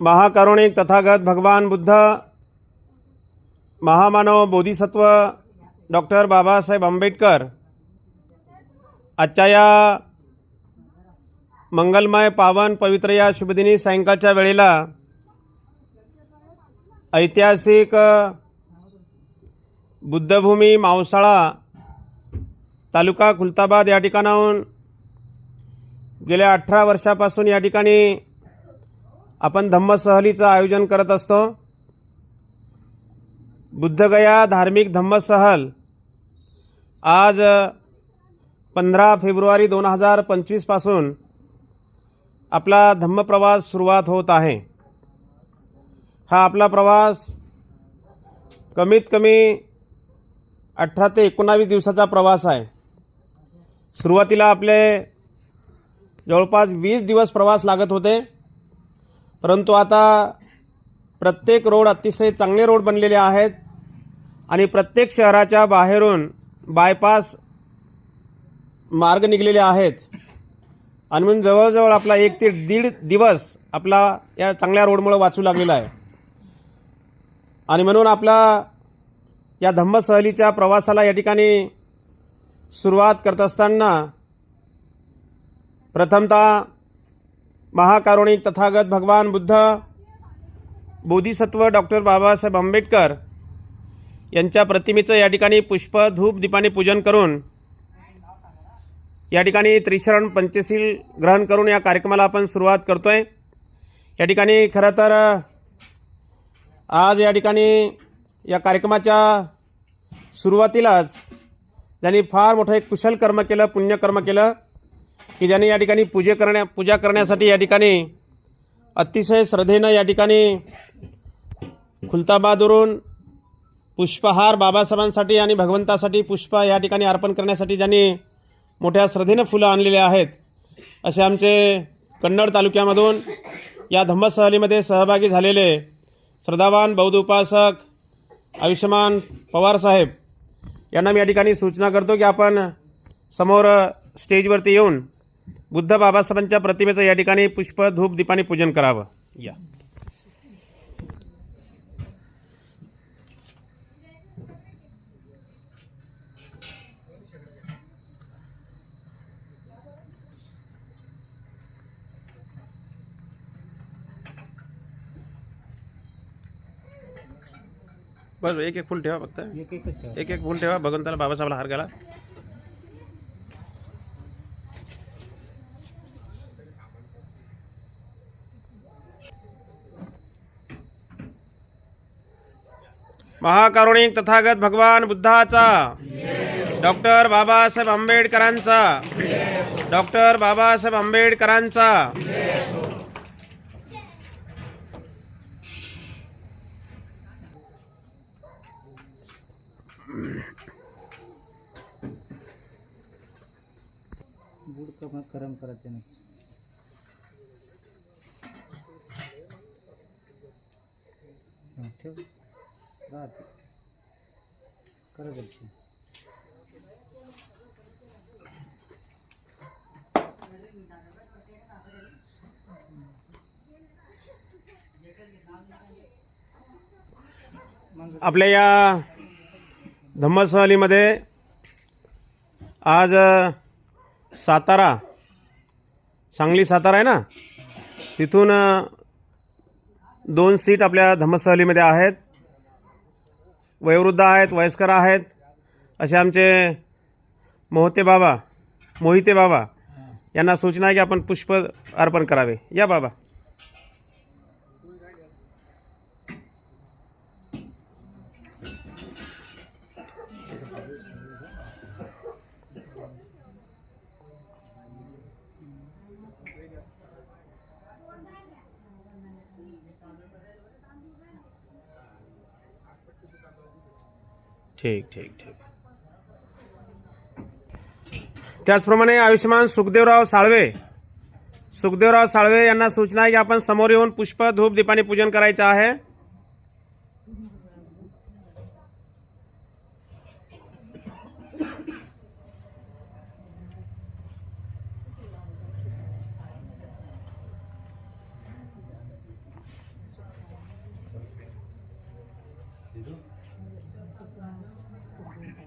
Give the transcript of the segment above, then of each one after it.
महाकारुणिक तथागत भगवान बुद्ध महामानव बोधिसत्व डॉक्टर बाबासाहेब आंबेडकर आजच्या या मंगलमय पावन पवित्र या शुभदिनी सायंकाळच्या वेळेला ऐतिहासिक बुद्धभूमी मावसाळा तालुका खुलताबाद या ठिकाणाहून गेल्या अठरा वर्षापासून या ठिकाणी आपण धम्मसहलीचं आयोजन करत असतो. बुद्धगया धार्मिक धम्मसहल. आज पंधरा फेब्रुवारी दोन हजार पंचवीसपासून आपला धम्मप्रवास सुरुवात होत आहे. हा आपला प्रवास कमीत कमी अठरा ते एकोणावीस दिवसाचा प्रवास आहे. सुरुवातीला आपले जवळपास वीस दिवस प्रवास लागत होते. परंतु आता प्रत्येक रोड अतिशय चांगले रोड बनलेले आहेत आणि प्रत्येक शहराच्या बाहेरून बायपास मार्ग निघलेले आहेत. आणि म्हणून जवळजवळ आपला एक ते दीड दिवस आपला या चांगल्या रोडमुळं वाचू लागलेला आहे. आणि म्हणून आपला या धम्मसहलीच्या प्रवासाला या ठिकाणी सुरुवात करत असताना प्रथमतः महाकारुणिक तथागत भगवान बुद्ध बोधिसत्व डॉक्टर बाबासाहेब आंबेडकर यांच्या प्रतिमेचं या ठिकाणी पुष्प धूप दीपाने पूजन करून या ठिकाणी त्रिशरण पंचशील ग्रहण करून या कार्यक्रमाला आपण सुरुवात करतो आहे या ठिकाणी खरं तर आज या ठिकाणी या कार्यक्रमाच्या सुरुवातीलाच त्यांनी फार मोठं एक कुशल कर्म केलं पुण्यकर्म केलं की ज्यांनी या ठिकाणी पूजे करण्या पूजा करण्यासाठी या ठिकाणी अतिशय श्रद्धेनं या ठिकाणी खुलताबादवरून पुष्पहार बाबासाहेबांसाठी आणि भगवंतासाठी पुष्प या ठिकाणी अर्पण करण्यासाठी ज्यांनी मोठ्या श्रद्धेनं फुलं आणलेले आहेत असे आमचे कन्नड तालुक्यामधून या धम्मसहलीमध्ये सहभागी झालेले श्रद्धावान बौद्ध उपासक आयुष्यमान पवारसाहेब यांना मी या ठिकाणी सूचना करतो की आपण समोर स्टेजवरती येऊन बुद्ध बाबासाहेबांच्या प्रतिमेचं या ठिकाणी पुष्प धूप दीपाने पूजन करावं. या. बस एक एक फुल ठेवा फक्त. एक एक फुल ठेवा भगवंताला बाबासाहेबाला हार घाला. महाकारुणिक तथागत भगवान बुद्धाचा. डॉक्टर बाबासाहेब आंबेडकरांचा. डॉक्टर बाबासाहेब आंबेडकरांचा. करम ठेव. राहते. करत आपल्या या धम्मसहलीमध्ये आज सातारा सांगली सातारा आहे ना? तिथून दोन सीट आपल्या धम्मसहलीमध्ये आहेत. वयोवृद्ध आहेत वयस्कर आहेत असे आमचे मोहते बाबा मोहिते बाबा यांना सूचना आहे की आपण पुष्प अर्पण करावे. या बाबा. ठीक ठीक ठीक. त्याचप्रमाणे आयुष्यमान सुखदेवराव साळवे. सुखदेवराव साळवे यांना सूचना आहे की आपण समोर येऊन पुष्प धूप दीपाने पूजन करायचं आहे तिथेच ठेवा तिथून घे. ठेवा तसं.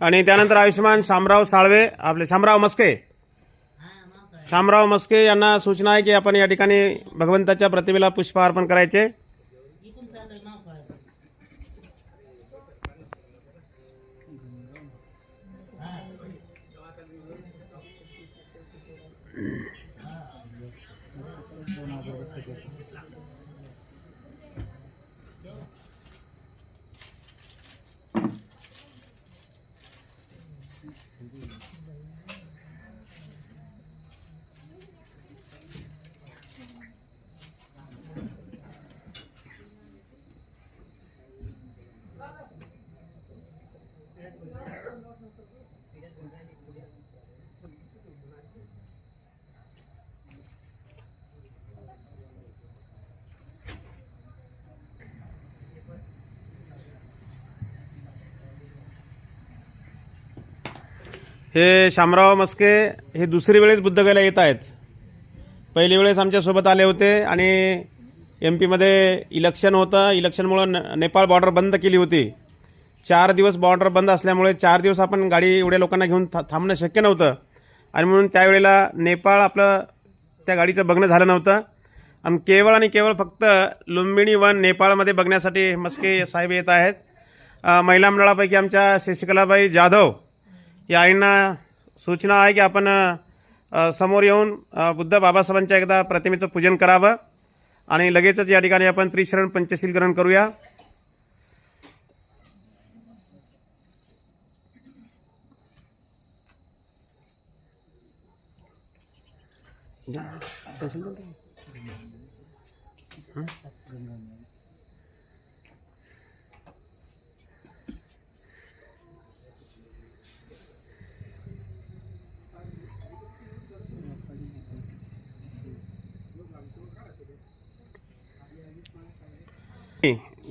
आणि त्यानंतर आयुष्यमान शामराव साळवे आपले शामराव मस्के. शामराव मस्के यांना सूचना आहे की आपण या ठिकाणी भगवंताच्या प्रतिमेला पुष्प अर्पण करायचे. दोन हे शामराव मस्के हे दुसरी वेळेस बुद्धगयाला येत आहेत. पहिली वेळेस आमच्यासोबत आले होते आणि एम पीमध्ये इलेक्शन होतं. इलेक्शनमुळं न नेपाळ बॉर्डर बंद केली होती. चार दिवस बॉर्डर बंद असल्यामुळे चार दिवस आपण गाडी एवढ्या लोकांना घेऊन था थांबणं शक्य नव्हतं. आणि म्हणून त्यावेळेला नेपाळ आपलं त्या गाडीचं बघणं झालं नव्हतं. आणि केवळ आणि केवळ फक्त लुंबिणी वन नेपाळमध्ये बघण्यासाठी मस्के साहेब येत आहेत. महिला मंडळापैकी आमच्या शशिकलाबाई जाधव या आईंना सूचना आहे की आपण समोर येऊन बुद्ध बाबासाहेबांच्या एकदा प्रतिमेचं पूजन करावं. आणि लगेचच या ठिकाणी आपण त्रिशरण पंचशील ग्रहण करूया.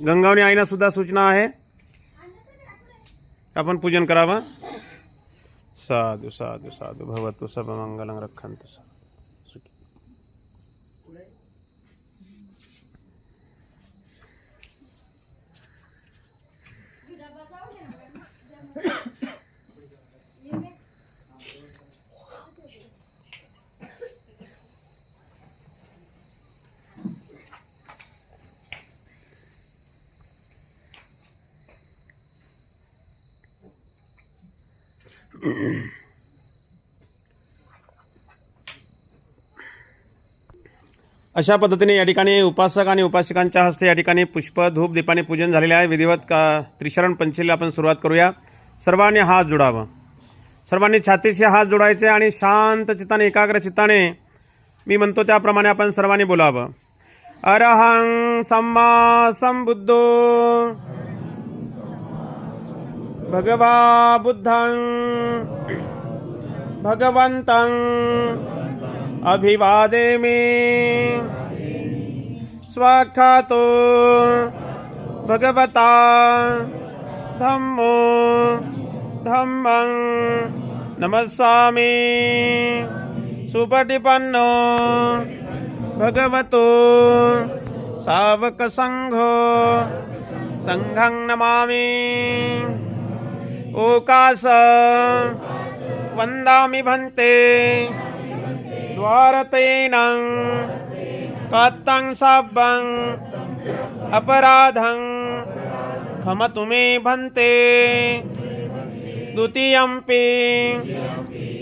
गंगावणी आईना सुधा सूचना है। अपन पूजन करावं। साधु साधु साधु, भवतु सब मंगलं रक्षन्तु सुखी अशा पद्धतीने या ठिकाणी उपासक आणि उपासिकांच्या हस्ते या ठिकाणी पुष्प धूप दीपाने पूजन झालेले आहे. विधिवत का त्रिशरण पंचशीला आपण सुरुवात करूया. सर्वांनी हात जोडावं. सर्वांनी छातीशी हात जोडायचे आणि शांत चित्ताने एकाग्र चित्ताने मी म्हणतो त्याप्रमाणे आपण सर्वांनी बोलावं. अरहं सम्मा संबुद्धो भगवा बुद्धं भगवन्तं अभिवादेमि। स्वाखातो भगवता धम्मो धम्मं नमस्सामि। सुपटिपन्नो भगवतो सावकसङ्घो सङ्घं नमामि। ओकास वन्दामि भन्ते। द्वारतेन कत्तं सब्बं अपराधं खमतु मे भन्ते। द्वितीयम्पि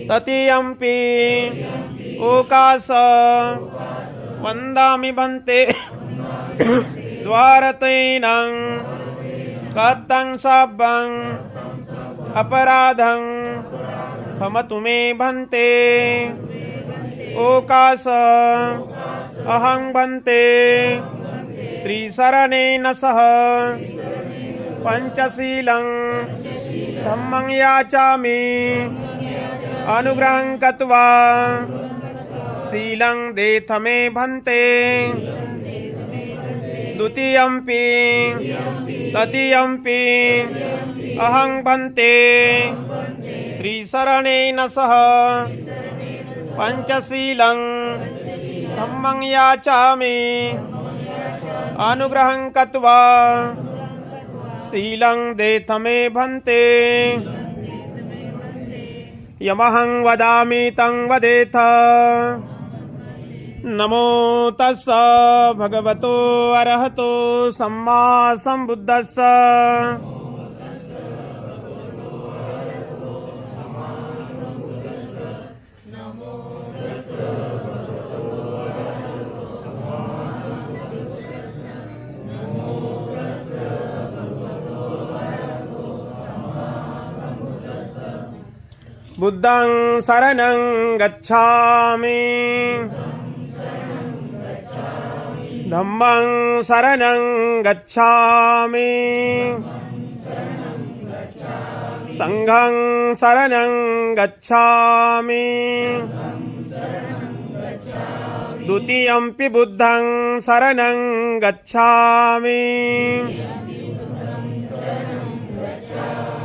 तृतीयम्पि ओकास वन्दामि भन्ते। द्वारतेन कत्तं सब्बं अपराधं क्षमतु तुमे भन्ते। ओकास अहं भन्ते। त्रिशरणेन सह पञ्चशीलं धम्मं याचामि। अनुग्रहं कृत्वा शीलं देथ मे भन्ते। ततीयं पी अहं भन्ते त्रिशरणेन सह। पञ्चशीलं धम्मं याचामि। अनुग्रहं कृत्वा शीलं देथ मे भन्ते। यमहं वदामि तं वदेथ। नमो तस्स भगवतो अरहतो सम्मा सम्बुद्धस्स बुद्धं शरणं गच्छामि। धम्मं शरणं गच्छामि। सङ्घं शरणं गच्छामि। द्वितीयम्पि बुद्धं शरणं गच्छामि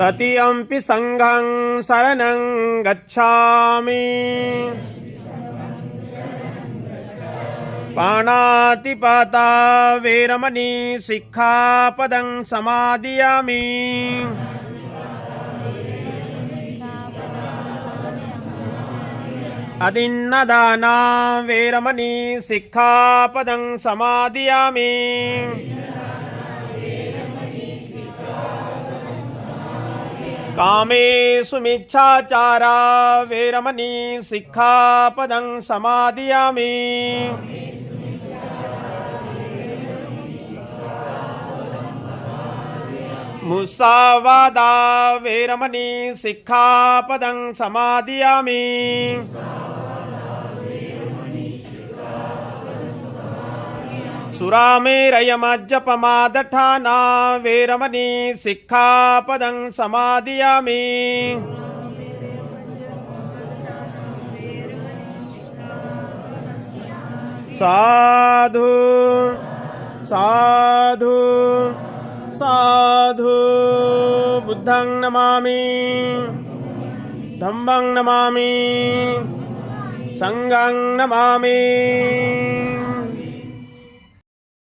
తతియంపి సంఘం శరణం గచ్చామి. పాణాతిపాత వీరమణి సిక్ఖాపదం సమాదియామి అదిన్నదానా వీరమణి సిక్ఖాపదం సమాదియామి కామేషు మిచ్ఛాచారా వేరమణి సిక్ఖాపదం సమాదియామి ముసావాదా వేరమణి సిక్ఖాపదం సమాదియామి සුරාමේරයමජ්ජපමාදඨානා වේරමණී සික්ඛාපදං සමාදියාමි සාධු සාධු සාධු බුද්ධං නමාමි ධම්මං නමාමි සංඝං නමාමි